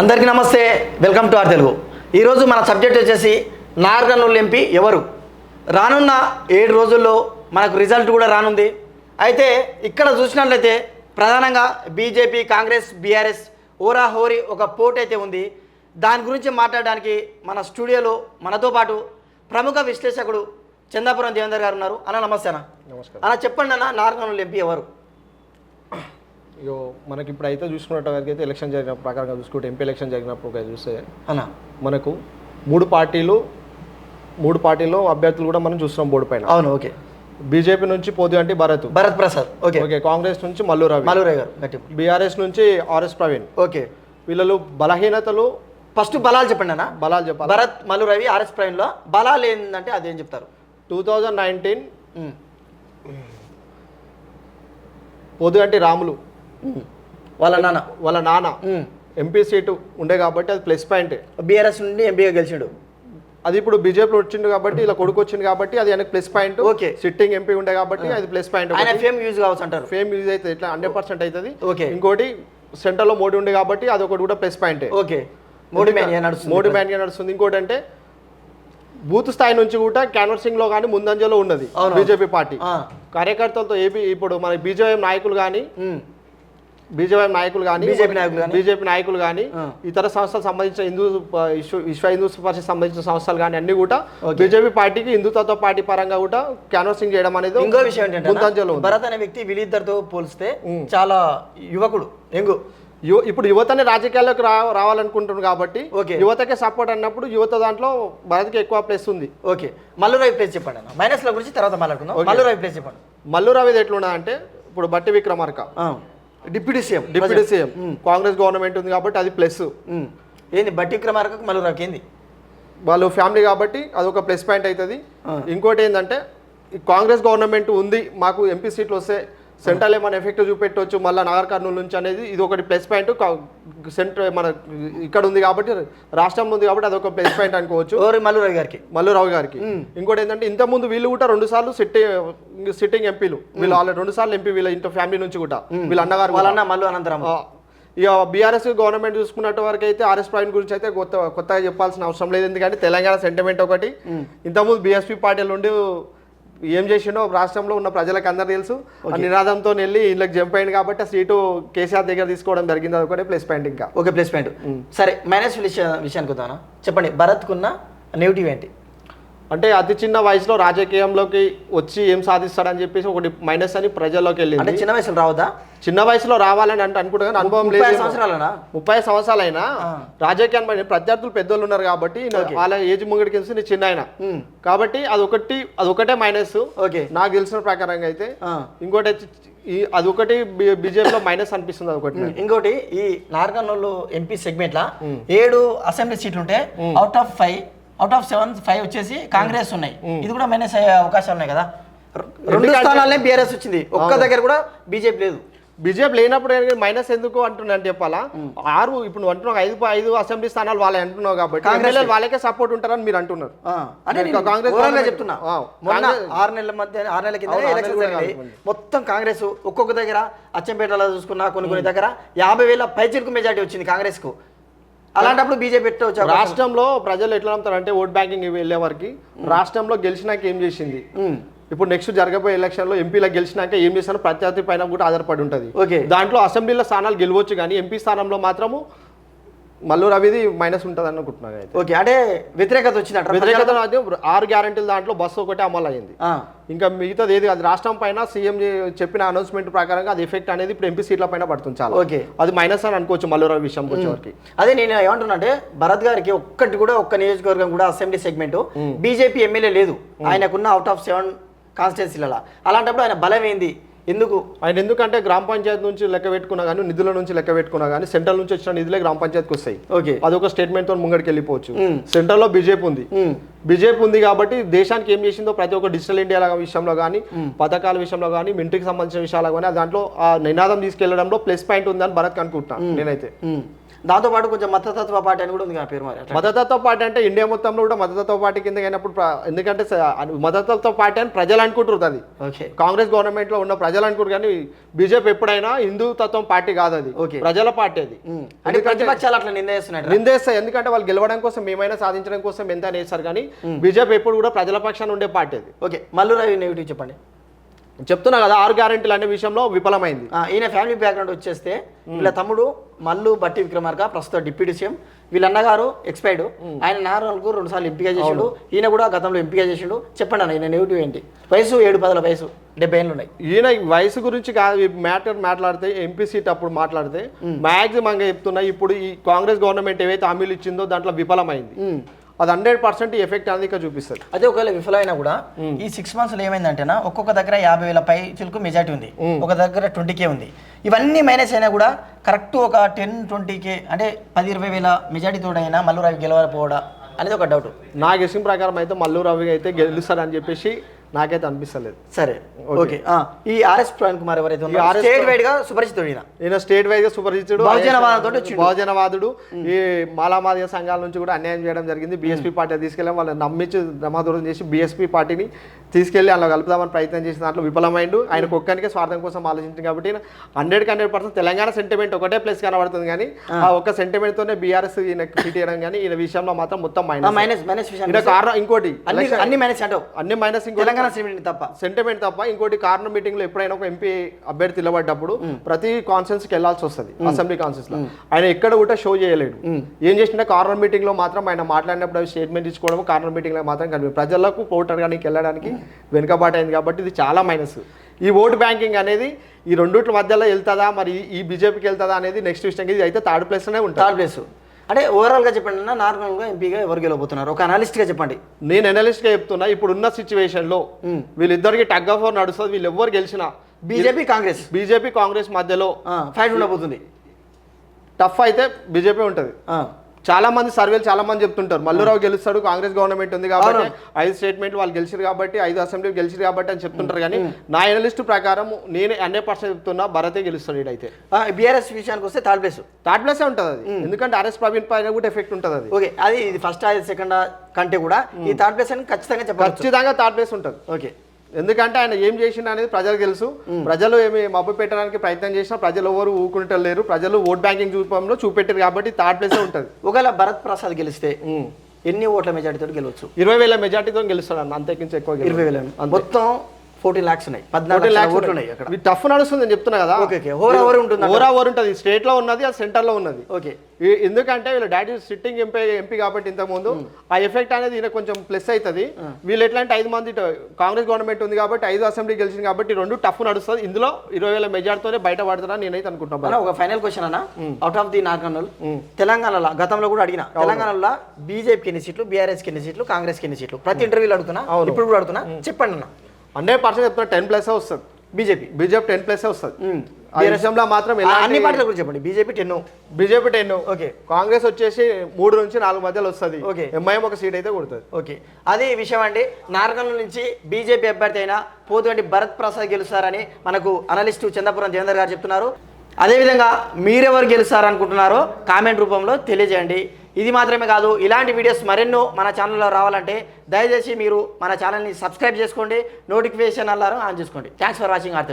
అందరికీ నమస్తే welcome to are Telugu. ఈరోజు మన సబ్జెక్ట్ వచ్చేసి నార్గనూలు ఎంపీ ఎవరు? రానున్న ఏడు రోజుల్లో మనకు రిజల్ట్ కూడా రానుంది. అయితే ఇక్కడ చూసినట్లయితే ప్రధానంగా బీజేపీ కాంగ్రెస్ బీఆర్ఎస్ ఓరా హోరీ ఒక పోటీ అయితే ఉంది. దాని గురించి మాట్లాడడానికి మన స్టూడియోలో మనతో పాటు ప్రముఖ విశ్లేషకుడు చందాపురం దేవేందర్ గారు ఉన్నారు. అన్న నమస్తే అన్న. నమస్కారం. అన్న చెప్పండి అన్న నార్గనూలు ఎంపీ ఎవరు? ఇగో మనకి ఇప్పుడు అయితే చూసుకున్నట్టు వరకు అయితే ఎలక్షన్ జరిగిన ప్రకారంగా చూసుకుంటే ఎంపీ ఎలక్షన్ జరిగినప్పుడు ఒక చూస్తే అన్న మనకు మూడు పార్టీలు మూడు పార్టీలో అభ్యర్థులు కూడా మనం చూస్తున్నాం బోర్డు పైన. అవును ఓకే. బీజేపీ నుంచి పోతి అంటే భరత్. భరత్ ప్రసాద్ ఓకే. ఓకే కాంగ్రెస్ నుంచి మల్లు రవి. మలూరే గారు గట్టి బీఆర్ఎస్ నుంచి ఆర్ఎస్ ప్రవీణ్. ఓకే. వీళ్ళు బలహీనతలు ఫస్ట్ బలాలు చెప్పండి అన్న. బలాలు చెప్పాలి? భరత్ మల్లు రవి ఆర్ఎస్ ప్రైమ్లో బలాలు ఏంటంటే అదేం చెప్తారు? Two thousand nineteen. పోతి అంటే రాములు. వాళ్ళ నాన్న. వాళ్ళ నాన్న. ఎంపీ సీటు ఉండే కాబట్టి అది ప్లస్ పాయింట్ బీఆర్ఎస్ నుండి ఎంపీగా గెలిచిండు. అది ఇప్పుడు బీజేపీలో వచ్చిండు కాబట్టి ఇలా కొడుకు వచ్చింది కాబట్టి అది ఆయనకు plus point okay. Sitting MP ఉండే కాబట్టి అది ప్లస్ పాయింట్ ఆయన ఫేమ్ యూజ్ కావచ్చు అంటారు. ఫేమ్ యూజ్ అవుతుంది ఇట్లా హండ్రెడ్ పర్సెంట్ అవుతుంది ఓకే. ఇంకోటి సెంటర్లో మోడీ ఉండే కాబట్టి అది ఒకటి కూడా plus point okay. Modi man నడుస్తుంది. మోడీ మ్యాన్గా నడుస్తుంది. ఇంకోటి అంటే బూత్ స్థాయి నుంచి కూడా క్యాన్వర్సింగ్లో కానీ ముందంజలో ఉన్నది. BJP party. కార్యకర్తలతో ఏపీ ఇప్పుడు మన బీజేపీ నాయకులు కానీ. బీజేపీ నాయకులు కానీ BJP నాయకులు గానీ? బీజేపీ నాయకులు కానీ. ఇతర సంస్థలకు సంబంధించిన హిందూ విశ్వ హిందూ పరిషత్ సంబంధించిన సంస్థలు కానీ అన్ని కూడా. బీజేపీ పార్టీకి హిందుత్వ పార్టీ పరంగా కూడా క్యాన్వర్సింగ్ చేయడం అనేది ఇంకో విషయం ఏంటంటే. భరత్ అనే వ్యక్తి వీళ్ళిద్దరితో పోలిస్తే చాలా యువకుడు ఎంగు యు- ఇప్పుడు యువతని రాజకీయాల్లోకి రా రావాలనుకుంటున్నారు కాబట్టి ఓకే. యువతకే సపోర్ట్ అన్నప్పుడు యువత దాంట్లో భారత్కి ఎక్కువ ప్లేస్ ఉంది ఓకే మల్లు రవి ప్లేస్ చెప్పండి అన్న మైనస్ల గురించి తర్వాత మాట్లాడుకుందాం. మల్లు రవి ప్లేస్ చెప్పండి మల్లు రవిది ఎట్లున్నా అంటే ఇప్పుడు Bhatti Vikramarka. Deputy CM deputy CM. Congress government ఉంది కాబట్టి అది ప్లస్. ఏంది బట్టి విక్రమార్కకు మల్లు రవికి ఏంది? వాళ్ళు ఫ్యామిలీ కాబట్టి అదొక ప్లస్ పాయింట్ అవుతుంది. ఇంకోటి ఏంటంటే కాంగ్రెస్ గవర్నమెంట్ ఉంది మాకు ఎంపీ సీట్లు వస్తే సెంట్రల్ ఏమైనా ఎఫెక్ట్ చూపెట్టవచ్చు మళ్ళీ నాగర్ కర్నూలు నుంచి అనేది ఇది ఒకటి ప్లస్ పాయింట్ సెంటర్ మన ఇక్కడ ఉంది కాబట్టి రాష్ట్రంలో ఉంది కాబట్టి అదొక ప్లస్ పాయింట్ అనుకోవచ్చు. ఓరి మల్లు రవి గారికి. మల్లురావు గారికి. ఇంకోటి ఏంటంటే ఇంత ముందు వీళ్ళు కూడా రెండు సార్లు సిట్టింగ్ సిట్టింగ్ ఎంపీలు వీళ్ళు ఆల్రెడీ రెండు సార్లు ఎంపీ వీళ్ళ ఇంట్లో ఫ్యామిలీ నుంచి కూడా. వీళ్ళ అన్నగారు. వాళ్ళన్న మల్లు అనంతరం. ఇక బీఆర్ఎస్ గవర్నమెంట్ చూసుకున్నట్టు వరకు అయితే ఆర్ఎస్ ప్రవీణ్ గురించి అయితే కొత్త కొత్తగా చెప్పాల్సిన అవసరం లేదు. ఎందుకంటే తెలంగాణ సెంటిమెంట్ ఒకటి. ఇంతకుముందు బీఎస్పీ పార్టీలు ఉండి ఏం చేసిండో రాష్ట్రంలో ఉన్న ప్రజలకు అందరు తెలుసు. నినాదంతో వెళ్ళి ఇళ్ళకి జంప్ అయింది కాబట్టి ఆ సీటు కేసీఆర్ దగ్గర తీసుకోవడం జరిగింది. అది ఒకటే ప్లస్ పాయింట్ ఇంకా. Okay place point. సరే మైనస్ విషయ విషయానికి వద్దానా చెప్పండి భరత్కున్న నెగిటివ్ ఏంటి? అంటే అతి చిన్న వయసులో రాజకీయంలోకి వచ్చి ఏం సాధిస్తాడని చెప్పేసి ఒకటి మైనస్ అని ప్రజల్లోకి అంటే వెళ్ళింది చిన్న వయసులో రావద్దా? చిన్న వయసులో రావాలని అంటే అనుకుంటా కానీ అనుభవం లేదు. సంవత్సరాలనా? ముప్పై సంవత్సరాలైనా ఆ. రాజకీయాన్ని బట్టి ప్రత్యర్థులు పెద్దోళ్ళు ఉన్నారు కాబట్టి వాళ్ళ ఏజ్ ముంగడికి తెలిసి నేను చిన్న ఆయన. కాబట్టి అదొకటి అదొకటే మైనస్. ఓకే. నాకు తెలిసిన ప్రకారంగా అయితే. ఇంకోటి ఈ అదొకటి బీజేపీలో మైనస్ అనిపిస్తుంది అదొకటి ఇంకోటి ఈ నార్గనూలు ఎంపీ సెగ్మెంట్ లా ఏడు అసెంబ్లీ సీట్లు ఉంటే out of five out of seven five వచ్చేసి కాంగ్రెస్ ఉన్నాయి. ఇది కూడా మైనస్ అయ్యే అవకాశాలు ఉన్నాయి కదా. రెండు స్థానాలనే బీఆర్ఎస్ వచ్చింది. ఒక్క దగ్గర కూడా బీజేపీ లేదు. బీజేపీ లేనప్పుడు మైనస్ ఎందుకు అంటున్నా అంటే చెప్పాలా? ఆరు ఇప్పుడు అంటున్నావు ఐదు ఐదు అసెంబ్లీ స్థానాలు వాళ్ళే అంటున్నావు కాబట్టి కాంగ్రెస్ వాళ్ళకే సపోర్ట్ ఉంటారని మీరు అంటున్నారు. అంటే కాంగ్రెస్ చెప్తున్నా. ఆరు నెలల మధ్య ఆరు నెలల కింద. మొత్తం కాంగ్రెస్ ఒక్కొక్క దగ్గర అచ్చంపేటలో చూసుకున్నా కొన్ని కొన్ని దగ్గర యాభై వేల పైచిలకు మెజార్టీ వచ్చింది కాంగ్రెస్కు అలాంటప్పుడు బీజేపీ ఎట్లా వచ్చే అవకాశం? రాష్ట్రంలో ప్రజలు ఎట్లా నమ్ముతారు? అంటే ఓట్ బ్యాంకింగ్ వెళ్ళే వరకు రాష్ట్రంలో గెలిచినాక ఏం చేసింది? ఇప్పుడు నెక్స్ట్ జరగబోయే ఎలక్షన్లో ఎంపీలకు గెలిచినాక ఏం చేస్తాను ప్రత్యర్థి పైన కూడా ఆధారపడి ఉంటుంది. ఓకే. దాంట్లో అసెంబ్లీలో స్థానాలు గెలవచ్చు కానీ ఎంపీ స్థానంలో మాత్రము మల్లు రవిది మైనస్ ఉంటుంది అనుకుంటున్నాను అయితే. ఓకే అంటే వ్యతిరేకత వచ్చిందట వ్యతిరేకత ఆరు గ్యారంటీల దాంట్లో బస్సు ఒకటే అమలు అయింది. ఇంకా మిగతాది ఏది అది రాష్ట్రం పైన సీఎం చెప్పిన అనౌన్స్మెంట్ ప్రకారంగా అది ఎఫెక్ట్ అనేది ఇప్పుడు ఎంపీ సీట్ల పైన పడుతుంది చాలా. ఓకే. అది మైనస్ అని అనుకోవచ్చు మల్లు రవి విషయంకి వచ్చేవరకు. అదే నేను ఏమంటున్నా అంటే భరత్ గారికి ఒక్కటి కూడా ఒక్క నియోజకవర్గం కూడా అసెంబ్లీ సెగ్మెంట్ బీజేపీ ఎమ్మెల్యే లేదు. ఆయనకున్న అవుట్ ఆఫ్ సెవెన్ కాన్స్టిట్యున్సీలలో అలాంటప్పుడు ఆయన బలం ఏంది? ఎందుకు? ఆయన ఎందుకంటే గ్రామ పంచాయతీ నుంచి లెక్క పెట్టుకున్నా కానీ నిధుల నుంచి లెక్క పెట్టుకున్నా కానీ సెంట్రల్ నుంచి వచ్చిన నిధులే గ్రామ పంచాయతీకి వస్తాయి. ఓకే. అదొక స్టేట్మెంట్తో ముంగడికి వెళ్ళిపోవచ్చు. సెంట్రల్లో బీజేపీ ఉంది. బీజేపీ ఉంది కాబట్టి దేశానికి ఏం చేసిందో ప్రతి ఒక్క డిజిటల్ ఇండియా విషయంలో కానీ పథకాల విషయంలో కానీ మింట్రీకి సంబంధించిన విషయాలు కానీ దాంట్లో ఆ నినాదం తీసుకెళ్ళడంలో ప్లస్ పాయింట్ ఉందని భరత్ అనుకుంటున్నాను నేనైతే. దాంతోపాటు కొంచెం మతతత్వ పార్టీ అని కూడా ఉంది ఆ పేరు మరి. మతతత్వ పార్టీ అంటే ఇండియా మొత్తంలో కూడా మతతత్వ పార్టీ కింద అయినప్పుడు ఎందుకంటే మతతత్వ పార్టీ అని ప్రజలు అనుకుంటారు అది. ఓకే. కాంగ్రెస్ గవర్నమెంట్లో ఉన్న ప్రజలు అనుకుంటారు కానీ బీజేపీ ఎప్పుడైనా హిందూ తత్వం పార్టీ కాదు అది. ఓకే. ప్రజల పార్టీ అది. అంటే ప్రతిపక్షాలు అట్లా నిందేస్తున్నాయి నిందేస్తాయి. ఎందుకంటే వాళ్ళు గెలవడం కోసం మేమైనా సాధించడం కోసం ఎంత వేస్తారు కానీ బీజేపీ ఎప్పుడు కూడా ప్రజల పక్షాన ఉండే పార్టీ అది. ఓకే. మల్లు రవి నెగిటివ్ చెప్పండి. చెప్తున్నా కదా ఆరు గ్యారెంటీలు అనే విషయంలో విఫలమైంది. ఈయన ఫ్యామిలీ బ్యాక్గ్రౌండ్ వచ్చేస్తే వీళ్ళ తమ్ముడు మల్లు బట్టి విక్రమార్క ప్రస్తుతం డిప్యూటీ సీఎం. వీళ్ళ అన్నగారు ఎక్స్పైర్డ్ ఆయన నారాయణకు రెండు సార్లు ఎంపిక చేసిండు. ఈయన కూడా గతంలో ఎంపిక చేసిండు. చెప్పండి అన్న ఈయన నెగిటివ్ ఏంటి? వయసు ఏడు పదుల వయసు డెబ్బై ఏళ్ళు ఉన్నాయి. ఈయన ఈ వయసు గురించి కాదు మ్యాటర్ మాట్లాడితే ఎంపీ సీట్ అప్పుడు మాట్లాడితే మ్యాక్సిమంగా చెప్తున్నా ఇప్పుడు ఈ కాంగ్రెస్ గవర్నమెంట్ ఏవైతే హామీలు ఇచ్చిందో దాంట్లో విఫలమైంది. అది హండ్రెడ్ పర్సెంట్ ఎఫెక్ట్ అనేది ఇక్కడ చూపిస్తుంది. అదే ఒకవేళ విఫలమైనా కూడా ఈ సిక్స్ మంత్స్ ఏమైందంటేనా ఒక్కొక్క దగ్గర యాభై వేల పై చిలుకు మెజార్టీ ఉంది. ఒక దగ్గర ట్వంటీ కే ఉంది. ఇవన్నీ మైనస్ అయినా కూడా కరెక్ట్ ఒక టెన్ ట్వంటీ కే అంటే పది ఇరవై వేల మెజార్టీ తోడైనా మల్లు రవి గెలవకపోవడా అనేది ఒక డౌట్ నా గెస్సింగ్ ప్రకారం అయితే మల్లు రవి అయితే గెలుస్తారని చెప్పేసి నాకైతే అనిపిస్తలేదు. సరే ఓకే. ఈ ఆర్ఎస్ ప్రవీణ్ కుమార్ ఎవరైతే స్టేట్ వైడ్గా సుపరిచితుడు ఈయన. స్టేట్ వైజ్గా సుపరిచితుడు. బహుజనవాదుడు. ఈ మాలామాదిగ సంఘాల నుంచి కూడా అన్యాయం చేయడం జరిగింది. బీఎస్పీ పార్టీ తీసుకెళ్ళి వాళ్ళని నమ్మించి దమాదూరం చేసి బీఎస్పీ పార్టీని తీసుకెళ్ళి అందులో కలుపుదామని ప్రయత్నం చేసిన దాంట్లో విఫలమైండు. ఆయన ఒక్కనికే స్వార్థం కోసం ఆలోచించింది కాబట్టి hundred hundred percent Telangana sentiment ఒకటే ప్లేస్ కనబడుతుంది కానీ ఆ. ఒక్క సెంటిమెంట్ తోనే బీఆర్ఎస్ ఈయన సీట్ చేయడం కానీ ఈయన విషయంలో మాత్రం మొత్తం మైనస్ కారణం ఇంకోటి. అన్ని అన్ని మైనస్ అంటావు? అన్ని మైనస్ తెలంగాణ తప్ప. సెంటిమెంట్ తప్ప ఇంకోటి కార్నర్ మీటింగ్లో ఎప్పుడైనా ఒక ఎంపీ అభ్యర్థి నిలబడ్డప్పుడు ప్రతి కాన్ఫరెన్స్కి వెళ్ళాల్సి వస్తుంది అసెంబ్లీ కాన్ఫరెన్స్లో. ఆయన ఎక్కడ కూడా షో చేయలేడు. ఏం చేసినా కార్నర్ మీటింగ్లో మాత్రం ఆయన మాట్లాడినప్పుడు స్టేట్మెంట్ ఇచ్చుకోవడం కార్నర్ మీటింగ్లో మాత్రం కనిపి ప్రజలకు కానీ వెళ్ళడానికి వెనుకబాటు అయింది కాబట్టి ఇది చాలా మైనస్. ఈ ఓటు బ్యాంకింగ్ అనేది ఈ రెండిట్ల మధ్యలో వెళ్తుందా? మరి ఈ- బీజేపీకి వెళ్తుందా అనేది నెక్స్ట్ విషయం. ఇది అయితే థర్డ్ ప్లేస్లోనే ఉంటుంది. Third place. అంటే ఓవరాల్గా చెప్పండి అన్న నార్మల్గా ఎంపీగా ఎవరు గెలవబోతున్నారు? ఒక అనలిస్ట్గా చెప్పండి. నేను అనలిస్ట్గా చెప్తున్నా ఇప్పుడు ఉన్న సిచ్యువేషన్లో వీళ్ళిద్దరికి టగ్ ఆఫ్ వార్ నడుస్తుంది. వీళ్ళు ఎవరు గెలిచినా బీజేపీ కాంగ్రెస్. బీజేపీ కాంగ్రెస్ మధ్యలో ఫైట్ ఉండబోతుంది. టఫ్ అయితే బీజేపీ ఉంటుంది. చాలా మంది సర్వేలు చాలా మంది చెప్తుంటారు. మల్లురావు గెలుస్తాడు కాంగ్రెస్ గవర్నమెంట్ ఉంది కాబట్టి ఐదు స్టేట్మెంట్ వాళ్ళు గెలిచారు కాబట్టి ఐదు అసెంబ్లీ గెలిచారు కాబట్టి అని చెప్తుంటారు కానీ నా ఎనలిస్ట్ ప్రకారం నేను హండ్రెడ్ పర్సెంట్ చెప్తున్నా భరతే గెలుస్తాడు ఇడైతే ఆ, బీఆర్ఎస్ విషయానికి వస్తే థర్డ్ ప్లేస్. థర్డ్ ప్లేసే ఉంటుంది అది. ఎందుకంటే ఆర్ఎస్ ప్రవీణ్ పైన కూడా ఎఫెక్ట్ ఉంటుంది అది. ఓకే అది ఫస్ట్ సెకండ్ కంటే కూడా ఈ థర్డ్ ప్లేస్ అని ఖచ్చితంగా చెప్పవచ్చు ఖచ్చితంగా థర్డ్ ప్లేస్ ఉంటుంది. ఓకే. ఎందుకంటే ఆయన ఏం చేసిండు అనేది ప్రజలకు తెలుసు. ప్రజలు ఏమి మబ్బు పెట్టడానికి ప్రయత్నం చేసినా ప్రజలు ఎవరు ఊకుంటలేరు ప్రజలు ఓట్ బ్యాంకింగ్ రూపంలో చూపెట్టారు కాబట్టి థర్డ్ ప్లేసే ఉంటుంది. ఒకవేళ భరత్ ప్రసాద్ గెలిస్తే ఎన్ని ఓట్ల మెజార్టీతో గెలవచ్చు? ఇరవై వేల మెజార్టీతో గెలుస్తాడు అన్న అంతకించి ఎక్కువ. ఇరవై వేల. మొత్తం ఫోర్టీన్ లాక్స్ ఉన్నాయి. పద్నాలుగు ఓట్లు ఉన్నాయి. అక్కడ. టఫ్ నడుస్తుంది నేను చెప్తున్నా కదా. Okay okay. ఓవర్ ఓవర్ ఉంటుంది ఓవర్ ఓవర్ ఉంటుంది. స్టేట్లో ఉన్నది అది సెంటర్లో ఉన్నది. ఓకే. ఎందుకంటే వీళ్ళ డాడీ సిట్టింగ్ ఎంపీ ఎంపీ కాబట్టి ఇంత ముందు ఆ ఎఫెక్ట్ అనేది ఈయన కొంచెం ప్లస్ అవుతుంది. వీళ్ళు ఎట్లా అంటే ఐదు మంది కాంగ్రెస్ గవర్నమెంట్ ఉంది కాబట్టి ఐదు అసెంబ్లీ గెలిచింది కాబట్టి రెండు టఫ్ నడుస్తుంది. ఇందులో ఇరవై వేల మెజార్టీతోనే బయట పడతారని నేనైతే అనుకుంటున్నాను ఒక ఫైనల్ క్వశ్చన్ అన్న. అవుట్ ఆఫ్ ది నార్కర్నూల్ తెలంగాణలో గతంలో కూడా అడిగిన. తెలంగాణలో బీజేపీకి ఎన్ని సీట్లు బీఆర్ఎస్కి ఎన్ని సీట్లు కాంగ్రెస్కి ఎన్ని సీట్లు? ప్రతి ఇంటర్వ్యూలో అడుగుతున్నా. ఇప్పుడు కూడా అడుగుతున్నా. చెప్పండి అన్న. హండ్రెడ్ పర్సెంట్ చెప్తున్నా టెన్ ప్లస్ వస్తుంది. బీజేపీ. బీజేపీ టెన్ ప్లస్ వస్తుంది. మాత్రం అన్ని పార్టీల గురించి చెప్పండి. BJP ten. BJP ten. Okay. Congress వచ్చేసి మూడు నుంచి నాలుగు మధ్యలో వస్తుంది. Okay. ఎంఐఎం ఒక సీట్ అయితే కొడుతుంది. ఓకే. అది విషయం అండి. నార్కర్నూలు నుంచి బీజేపీ అభ్యర్థి అయిన పోతుగంటి భరత్ ప్రసాద్ గెలుస్తారని మనకు అనలిస్టు చంద్రపురం జయేందర్ గారు చెప్తున్నారు. అదేవిధంగా మీరెవరు గెలుస్తారనుకుంటున్నారో కామెంట్ రూపంలో తెలియజేయండి. ఇది మాత్రమే కాదు ఇలాంటి వీడియోస్ మరెన్నో మన ఛానల్లో రావాలంటే దయచేసి మీరు మన ఛానల్ని సబ్స్క్రైబ్ చేసుకోండి నోటిఫికేషన్ అల్లారం ఆన్ చేసుకోండి. Thanks for watching ఆర్తలు